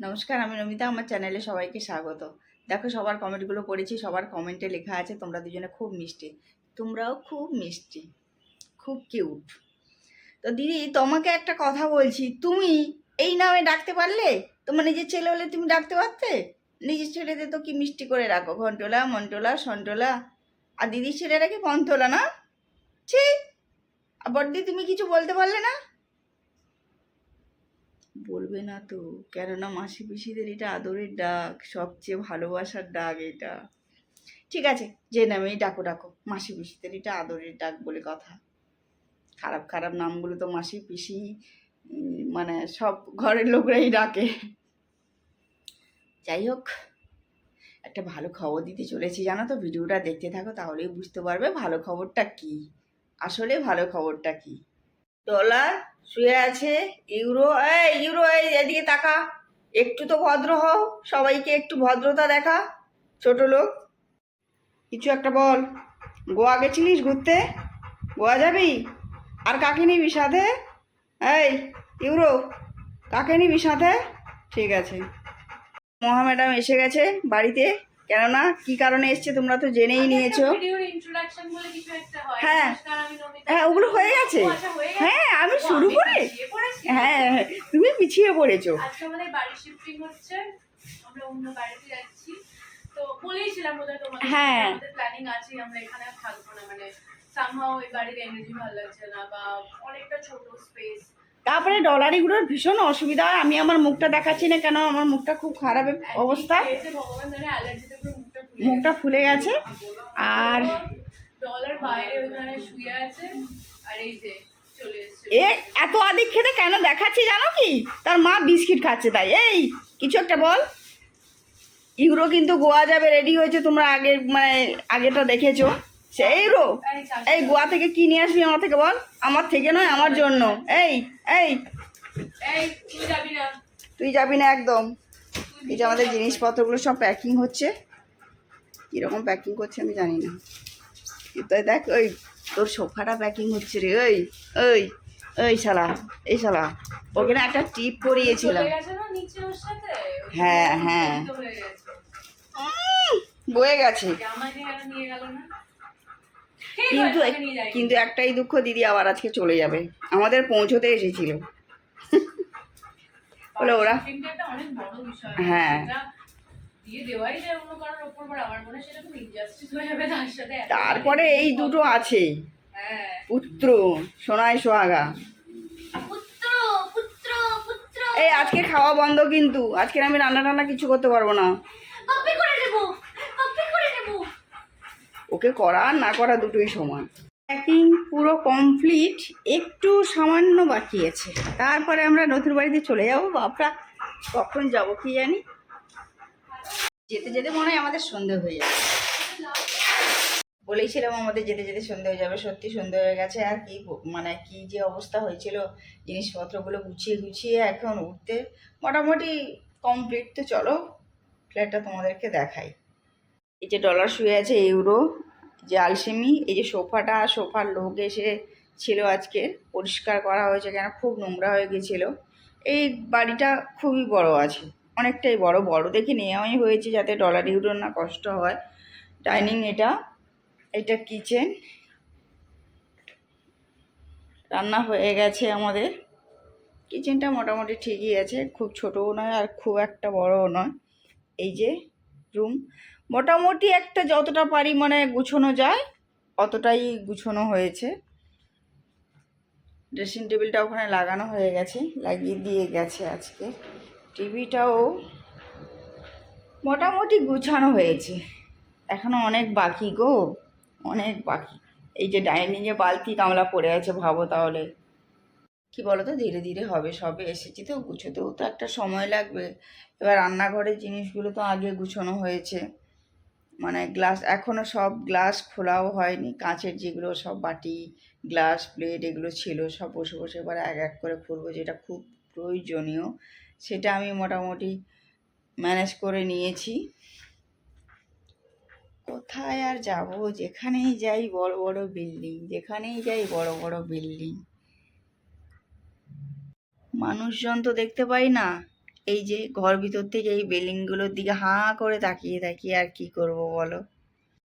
নমস্কার, আমি নমিতা, আমার চ্যানেলে সবাইকে স্বাগত। দেখো, সবার কমেন্টগুলো পড়েছি, সবার কমেন্টে লেখা আছে, তোমরা দুজনে খুব মিষ্টি। তোমরাও খুব মিষ্টি, খুব কিউট। তো দিদি, তোমাকে একটা কথা বলছি, তুমি এই নামে ডাকতে পারলে? তোমার নিজের ছেলে হলে তুমি ডাকতে পারতে? নিজের ছেলেদের তো কি মিষ্টি করে রাখো? ঘন্টোলা, মন্টোলা, সন্টোলা? আর দিদির ছেলেরা কি না? ছি! আর বড়দি, তুমি কিছু বলতে পারলে না? বলবে না তো? কেননা মাসি পিসিদের এটা আদরের ডাক, সবচেয়ে ভালোবাসার ডাক এটা। ঠিক আছে যে নামেই ডাকো ডাকো। মাসি পিসিদের এটা আদরের ডাক বলে কথা। খারাপ খারাপ নামগুলো তো মাসি পিসি মানে সব ঘরের লোকরাই ডাকে। যাই হোক, একটা ভালো খবর দিতে চলেছি, জানো তো? ভিডিওটা দেখতে থাকো, তাহলেই বুঝতে পারবে ভালো খবরটা কি। আসলে ভালো খবরটা কি। ডলার, শুয়ে আছে, ইউরো, এই ইউরো, এই এদিকে তাকা। একটু তো ভদ্র হও, সবাইকে একটু ভদ্রতা দেখা, ছোট লোক। কিছু একটা বল। গোয়া গেছিলিস ঘুরতে? গোয়া যাবি? আর কাকে নিবি সাথে? এই, ইউরো, কাকে নিবি সাথে? ঠিক আছে। মহা ম্যাডাম এসে গেছে বাড়িতে। কেননা কি কারণে এসছে তোমরা তো জেনেই নিয়েছো? হয়। হ্যাঁ। হ্যাঁ ওগুলো হয়ে গেছে। আচ্ছা, হয়ে গেছে? হ্যাঁ আমি শুরু করে? হ্যাঁ হ্যাঁ, তুমি পিছিয়ে পড়েছো। হ্যাঁ। না। মানে সামহাও এই বাড়ির এনার্জি ভালো লাগছে না বা অনেকটা ছোট স্পেস তারপরে ডলারিগুলোর ভীষণ অসুবিধা হয়। আমি আমার মুখটা দেখাচ্ছি না কেন? আমার মুখটা খুব খারাপ অবস্থা। মুখটা ফুলে গেছে। আর এ এত আদিক খেতে কেন দেখাচ্ছি জানো কি? তার মা বিস্কিট খাচ্ছে তাই। এই কিছু একটা বল। ইউরো কিন্তু গোয়া যাবে রেডি হয়েছে তোমরা আগে মানে আগেটা দেখেছ। সেই ইউরো এই গোয়া থেকে কি নিয়ে আসবি আমার থেকে বল? আমার থেকে নয় আমার জন্য। এই এই। তুই যাবি না একদম। এই যে আমাদের জিনিসপত্রগুলো সব প্যাকিং হচ্ছে। কীরকম প্যাকিং করছে আমি জানি না। তাই দেখ ওই তোর সোফাটা প্যাকিং হচ্ছে রে ওই ওই ওই শালা এই শালা। ওকে না একটা টিপ পরিয়েছিলাম। হ্যাঁ, হ্যাঁ। বয়ে গেছে জামা নিয়ে গেল নিয়ে গেল না কিন্তু। কিন্তু একটাই দুঃখ দিদি আবার আজকে চলে যাবে। আমাদের পৌঁছতে এসেছিল। বলে ওরা হ্যাঁ। তারপরে এই দুটো আছে। হ্যাঁ। পুত্র সোনায় সোহাগা। এই আজকে খাওয়া বন্ধ কিন্তু। আজকে আমি রান্না টান্না কিছু করতে পারব না কপি করে দেব কপি করে দেব ওকে করা, না করা দুটোই সমান। প্যাকিং পুরো কমপ্লিট একটু সামান্য বাকি আছে। তারপরে আমরা নতুন বাড়িতে চলে যাব, বাপরা। কখন যাব কি জানি? যেতে যেতে মনে হয় আমাদের সন্ধে হয়ে যাবে। বলেইছিলাম আমাদের যেতে যেতে সন্ধে হয়ে যাবে। সত্যি সন্ধে হয়ে গেছে। আর কি মানে কি যে অবস্থা হয়েছিল, জিনিসপত্রগুলো গুছিয়ে গুছিয়ে এখন উঠতে মোটামুটি কমপ্লিট তো চলো ফ্ল্যাটটা তোমাদেরকে দেখাই। এই যে ডলার শুয়ে আছে ইউরো যে আলসেমি, এই যে সোফাটা, সোফার লোক এসে ছিল আজকে, পরিষ্কার করা হয়েছে কেন? খুব নোংরা হয়ে গেছিল। এই বাড়িটা খুবই বড় আছে, অনেকটাই বড় বড় দেখে নেওয়াই হয়েছে যাতে ডলার ইউরোর না কষ্ট হয়। ডাইনিং এটা এটা কিচেন। রান্না হয়ে গেছে আমাদের। কিচেনটা মোটামুটি ঠিকই আছে, খুব ছোটও নয় আর খুব একটা বড়ও নয়। এই যে রুম মোটামুটি একটা যতটা পারি মানে গুছোনো যায়, অতটাই গুছোনো হয়েছে। ড্রেসিং টেবিলটা ওখানে লাগানো হয়ে গেছে, লাগিয়ে দিয়ে গেছে আজকে। টিভিটাও মোটামুটি গুছানো হয়েছে। এখনও অনেক বাকি গো, অনেক বাকি। এই যে ডাইনিংয়ে বালতি গামলা পড়ে আছে, ভাবো তাহলে। কি বলো তো ধীরে ধীরে হবে, সবে এসেছি তো, গুছোতেও তো একটা সময় লাগবে। এবার রান্নাঘরের জিনিসগুলো তো আগে গুছোনো হয়েছে। মানে গ্লাস এখনও সব গ্লাস খোলাও হয়নি। কাঁচের যেগুলো সব বাটি, গ্লাস, প্লেট এগুলো ছিল, সব বসে বসে এবার এক এক করে খুলবো, যেটা খুব প্রয়োজনীয়। সেটা আমি মোটামুটি ম্যানেজ করে নিয়েছি। কোথায় আর যাব? যেখানেই যাই বড় বড় বিল্ডিং, যেখানেই যাই বড় বড় বিল্ডিং। মানুষজন তো দেখতে পাই না। এই যে ঘর ভিতর থেকে এই বিল্ডিংগুলোর দিকে হাঁ করে তাকিয়ে তাকিয়ে আর কি করব বলো?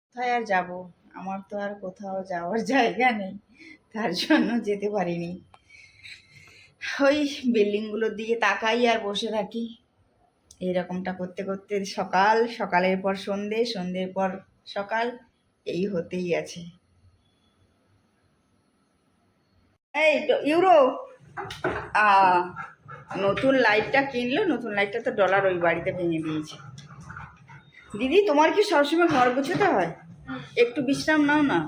কোথায় আর যাব? আমার তো আর কোথাও যাওয়ার জায়গা নেই। তার জন্য যেতে পারিনি। ওই বিল্ডিংগুলোর দিকে তাকাই আর বসে থাকি। এইরকমটা করতে করতে সকাল, সকালের পর সন্ধে, সন্ধ্যের পর সকাল, এই হতেই আছে। এই ইউরো! নতুন লাইটটা কিনলো নতুন লাইটটা তো ডলার ওই বাড়িতে ভেঙে দিয়েছে। দিদি তোমার কি সবসময় ঘর গুছোতে হয়? একটু বিশ্রাম নাও না।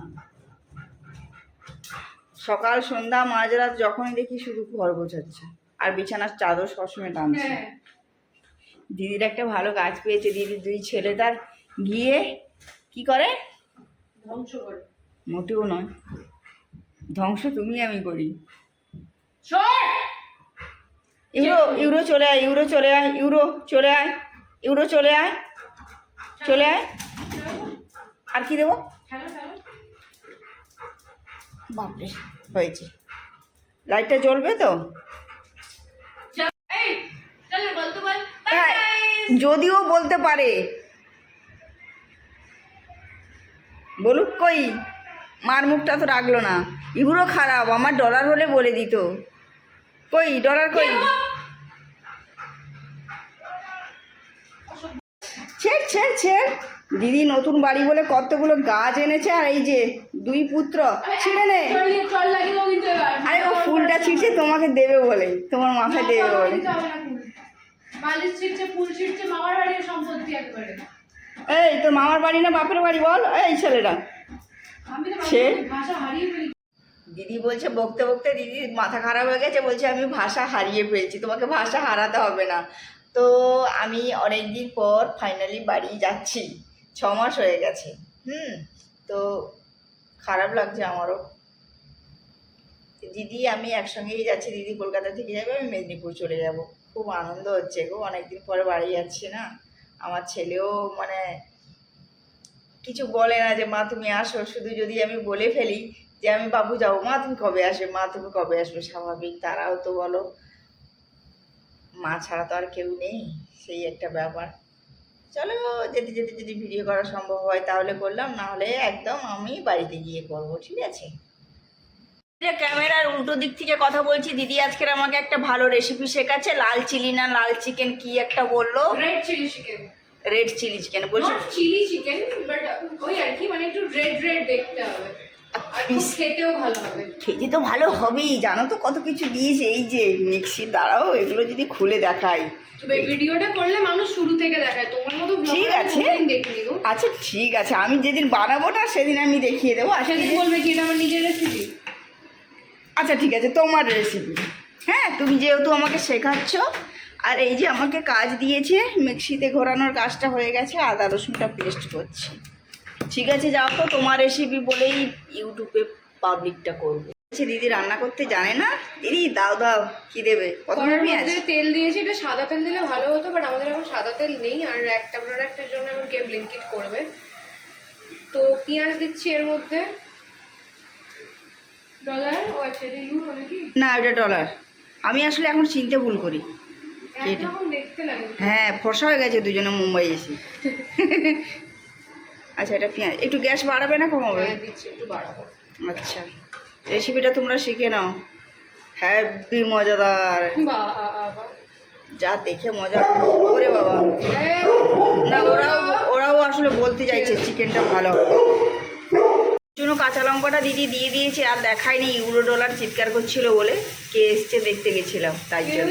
সকাল সন্ধ্যা মাঝরাত যখনই দেখি শুধু ঘর গোছাচ্ছে আর বিছানার চাদর সবসময় টানছে। হ্যাঁ। দিদির একটা ভালো কাজ পেয়েছে দিদি দুই ছেলে তার গিয়ে কি করে? ধ্বংস করে। মোটেও নয়। ধ্বংস তুমি আমি করি। ইউরো ইউরো চলে আয় ইউরো চলে আয় ইউরো চলে আয় ইউরো চলে আয় চলে আয়। আর কি দেবো? বাপরে হয়েছে। লাইটটা জ্বলবে তো? হ্যাঁ, যদিও বলতে পারে। বলুক কই? মার মুখটা তো রাখল না। ইগুলো খারাপ আমার ডলার হলে বলে দিত। কই ডলার কই? ছেড় ছেড় ছেড়। দিদি নতুন বাড়ি বলে কতগুলো গাছ এনেছে আর এই যে দুই পুত্র ছিঁড়ে নে। আরে ও ফুলটা ছিঁড়ছে তোমাকে দেবে বলে। তোমার মাথায় দেবে বলে। এই তোর মামার বাড়ি না বাপের বাড়ি বল? এই ছেলেটা সে? ভাষা হারিয়ে দিদি বলছে, বকতে বকতে দিদি মাথা খারাপ হয়ে গেছে, বলছে আমি ভাষা হারিয়ে ফেলছি, তোমাকে ভাষা হারাতে হবে না। তো আমি অনেক দিন পর ফাইনালি বাড়ি যাচ্ছি, ছ মাস হয়ে গেছে, হুম? তো খারাপ লাগছে আমারও। দিদি, আমি একসঙ্গেই যাচ্ছি, দিদি কলকাতা থেকে যাবে, আমি মেদিনীপুর চলে যাব। খুব আনন্দ হচ্ছে গো, অনেকদিন পরে বাড়ি যাচ্ছি না। আমার ছেলেও মানে কিছু বলে না যে, মা, তুমি আসো, শুধু যদি আমি বলে ফেলি যে আমি বাবু যাব মা তুমি কবে আসবে? মা তুমি কবে আসবে? স্বাভাবিক তারাও তো বলো। মা ছাড়া তো আর কেউ নেই সেই একটা ব্যাপার। চলো যেতে যেতে যদি ভিডিও করা সম্ভব হয় তাহলে করলাম না হলে একদম আমি বাড়িতে গিয়ে করব ঠিক আছে? ক্যামেরার উল্টো দিক থেকে কথা বলছি দিদি আজকের আমাকে একটা ভালো রেসিপি শেখাচ্ছে লাল চিলি না লাল চিকেন কি একটা বলল? Red chilli chicken red chilli chicken বলছি। চিলি চিকেন বাট ওই আর কি মানে একটু রেড রেড দেখতে হবে। খেতেও ভালো হবে। খেতে তো ভালো হবেই জানো তো কত কিছু দিয়েছে এই যে মিক্সির দ্বারাও এগুলো যদি খুলে দেখাই। ভিডিওটা করলে মানুষ শুরু থেকে দেখায় তোমার মতো ঠিক আছে। আচ্ছা ঠিক আছে আমি যেদিন বানাবো না সেদিন আমি দেখিয়ে দেবো আজকে সেদিন বলবে কি এটা আমার নিজের রেসিপি আচ্ছা ঠিক আছে তোমার রেসিপি হ্যাঁ তুমি যেহেতু আমাকে শেখাচ্ছ আর এই যে আমাকে কাজ দিয়েছে মিক্সিতে ঘোরানোর কাজটা হয়ে গেছে আদা রসুনটা পেস্ট করছি। ঠিক আছে যাও তো তোমার রেসিপি বলেই ইউটিউবে পাবলিকটা করব। আচ্ছা দিদি রান্না করতে জানে না? দিদি দাও দাও কি দেবে? তেল দিয়েছি এটা সাদা তেল দিলে ভালো হতো বাট আমাদের এখন সাদা তেল নেই আর একটা প্রোডাক্টের জন্য এখন কে ব্লিঙ্কিট করবে। তো পেঁয়াজ দিচ্ছি এর মধ্যে। ডলার ও আচ্ছা এটা নাকি? না ওটা ডলার আমি আসলে এখন চিনতে ভুল করি। এটা। হ্যাঁ ফর্সা হয়ে গেছে দুজনে মুম্বাই এসে। আচ্ছা এটা পেঁয়াজ। একটু গ্যাস বাড়াবে না কমাবে? হ্যাঁ, দিচ্ছি একটু বাড়াবো। আচ্ছা। রেসিপিটা তোমরা শিখে নাও। হ্যাপি মজাদার। যা দেখে মজা ওরে বাবা। না ওরাও ওরাও আসলে বলতে চাইছে চিকেনটা ভালো জন্য কাঁচা লঙ্কাটা দিদি দিয়ে দিয়েছে আর দেখায়নি ইউরো ডলার চিৎকার করছিল বলে কে এসছে দেখতে গেছিলাম তাই জন্য।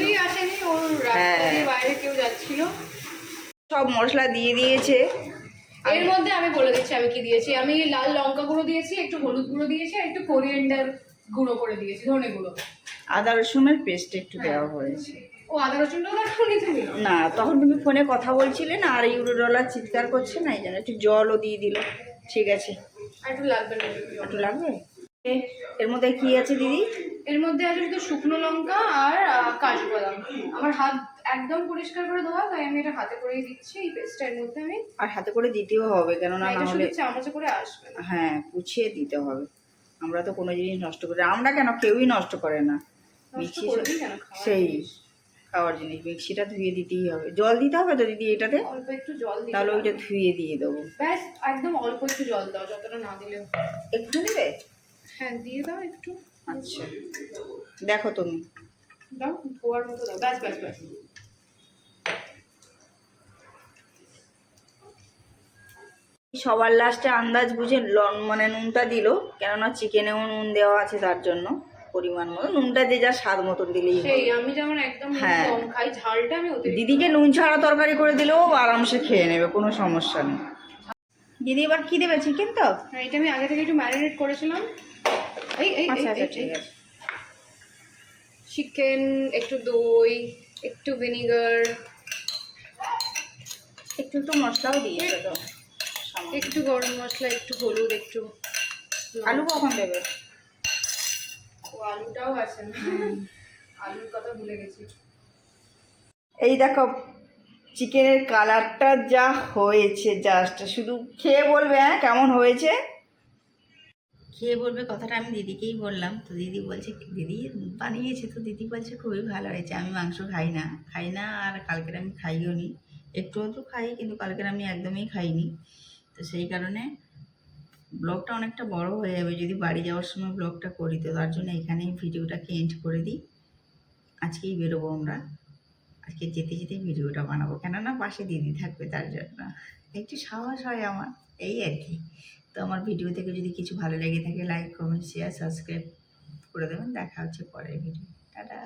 হ্যাঁ। বাইরে কেউ যাচ্ছিল। সব মশলা দিয়ে দিয়েছে। এর মধ্যে আমি বলে দিচ্ছি আমি কি দিয়েছি? আমি লাল লঙ্কা গুঁড়ো দিয়েছি একটু হলুদ গুঁড়ো দিয়েছি আর একটু কোরিয়েন্ডার গুঁড়ো করে দিয়েছি ধনে গুঁড়ো। আদা রসুনের পেস্ট একটু দেওয়া হয়েছে। ও আদা তুমি? না তখন তুমি ফোনে কথা বলছিলে না আর ইউরো ডলার চিৎকার করছে না এই জন্য একটু জলও দিয়ে দিল। ঠিক আছে। একটু লাগবে না একটু। লাগবে? এর মধ্যে কি আছে দিদি? এর মধ্যে আছে শুধু শুকনো লঙ্কা আর কাজু বাদাম। আমার হাত একদম পরিষ্কার করে দেওয়া তাই আমি এটা হাতে করেই দিচ্ছি এই পেস্টটা এর মধ্যে আমি। আর হাতে করে দিতেও হবে কেননা না, হলে শুধু চামচে করে আসবে না। হ্যাঁ পুছিয়ে দিতে হবে। আমরা তো কোনো জিনিস নষ্ট করি আমরা কেন? কেউই নষ্ট করে না। মিক্সি কেন? সেই খাওয়ার জিনিস মিক্সিটা ধুয়ে দিতেই হবে। জল দিতে হবে তো দিদি এটাতে? অল্প একটু জল দিতে তাহলে ওইটা ধুয়ে দিয়ে দেবো। ব্যাস একদম অল্প একটু জল দাও যতটা না দিলেও একটু দেবে? হ্যাঁ দিয়ে দাও একটু। আচ্ছা। দেখো তুমি। দাও ধোয়ার মতো দাও। ব্যাস ব্যাস ব্যাস। সবার লাস্টে আন্দাজ বুঝে লন মানে নুনটা দিল কেননা চিকেনেও নুন দেওয়া আছে তার জন্য পরিমাণ মতো। নুনটা দিয়ে যা স্বাদ মতন দিলেই সেই আমি যেমন একদম হ্যাঁ। খাই ঝালটা আমি দিদিকে নুন ছাড়া তরকারি করে দিলেও আরামসে খেয়ে নেবে কোনো সমস্যা নেই। দিদি এবার কি দেবে চিকেন তো? হ্যাঁ এটা আমি আগে থেকে একটু ম্যারিনেট করেছিলাম। এই এই আচ্ছা আচ্ছা ঠিক আছে। চিকেন একটু দই একটু ভিনিগার একটু একটু মশলাও দিয়ে সামান্য। একটু গরম মশলা একটু হলুদ একটু আলু কখন দেবে? ও আলুটাও আছে আলুর কথা ভুলে গেছি। এই দেখো চিকেনের কালারটা যা হয়েছে জাস্ট শুধু খেয়ে বলবে হ্যাঁ কেমন হয়েছে? খেয়ে বলবে কথাটা আমি দিদিকেই বললাম। তো দিদি বলছে দিদি বানিয়েছে তো দিদি বলছে খুবই ভালো হয়েছে। আমি মাংস খাই না। খাই না আর কালকের আমি খাইও নি একটু একটু খাই কিন্তু কালকের আমি একদমই খাইনি। তো সেই কারণে ব্লগটা অনেকটা বড় হয়ে যাবে যদি বাড়ি যাওয়ার সময় ব্লগটা করি। তো তার জন্য এখানেই ভিডিওটাকে এন্ড করে দিই। আজকেই বেরোবো আমরা। আজকে যেতে যেতে ভিডিওটা বানাবো। কেননা পাশে দিদি থাকবে তার জন্য। একটু সাহস হয় আমার। এই আর কি। তো আমার ভিডিও থেকে যদি কিছু ভালো লেগে থাকে লাইক কমেন্ট শেয়ার সাবস্ক্রাইব করে দেবেন। দেখা হচ্ছে পরের ভিডিও। টাটা।